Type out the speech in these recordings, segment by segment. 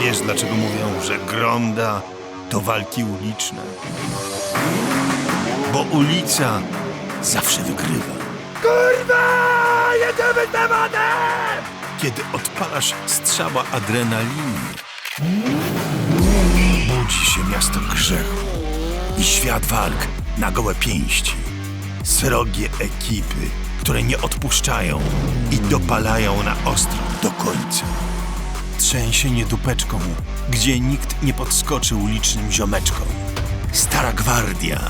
Wiesz, dlaczego mówią, że Gronda to walki uliczne? Bo ulica zawsze wygrywa. Kurwa! Jedziemy tematem! Kiedy odpalasz strzała adrenaliny, budzi się miasto grzechu i świat walk na gołe pięści. Srogie ekipy, które nie odpuszczają i dopalają na ostro do końca. Trzęsienie dupeczką, gdzie nikt nie podskoczy ulicznym ziomeczkom. Stara gwardia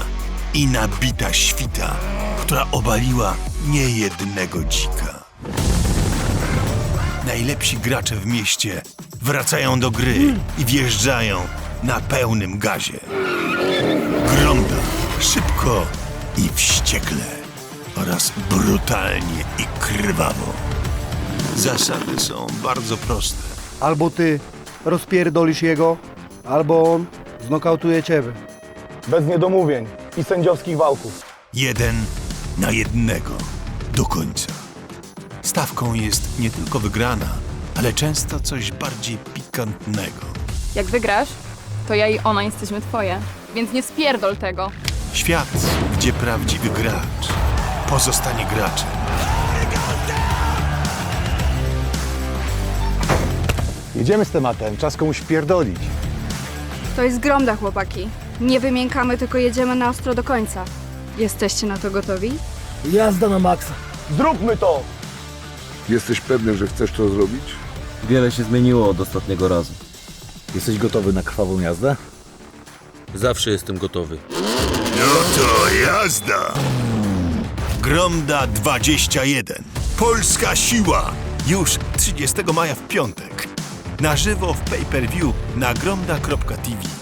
i nabita świta, która obaliła niejednego dzika. Najlepsi gracze w mieście wracają do gry i wjeżdżają na pełnym gazie. Gronda szybko i wściekle oraz brutalnie i krwawo. Zasady są bardzo proste. Albo ty rozpierdolisz jego, albo on znokautuje ciebie. Bez niedomówień i sędziowskich wałków. Jeden na jednego do końca. Stawką jest nie tylko wygrana, ale często coś bardziej pikantnego. Jak wygrasz, to ja i ona jesteśmy twoje. Więc nie spierdol tego. Świat, gdzie prawdziwy gracz pozostanie graczem. Jedziemy z tematem, czas komuś pierdolić. To jest gromda, chłopaki. Nie wymiękamy, tylko jedziemy na ostro do końca. Jesteście na to gotowi? Jazda na maksa. Zróbmy to! Jesteś pewny, że chcesz to zrobić? Wiele się zmieniło od ostatniego razu. Jesteś gotowy na krwawą jazdę? Zawsze jestem gotowy. No to jazda! Gromda 21. Polska siła! Już 30 maja w piątek. Na żywo w pay-per-view na gromda.tv.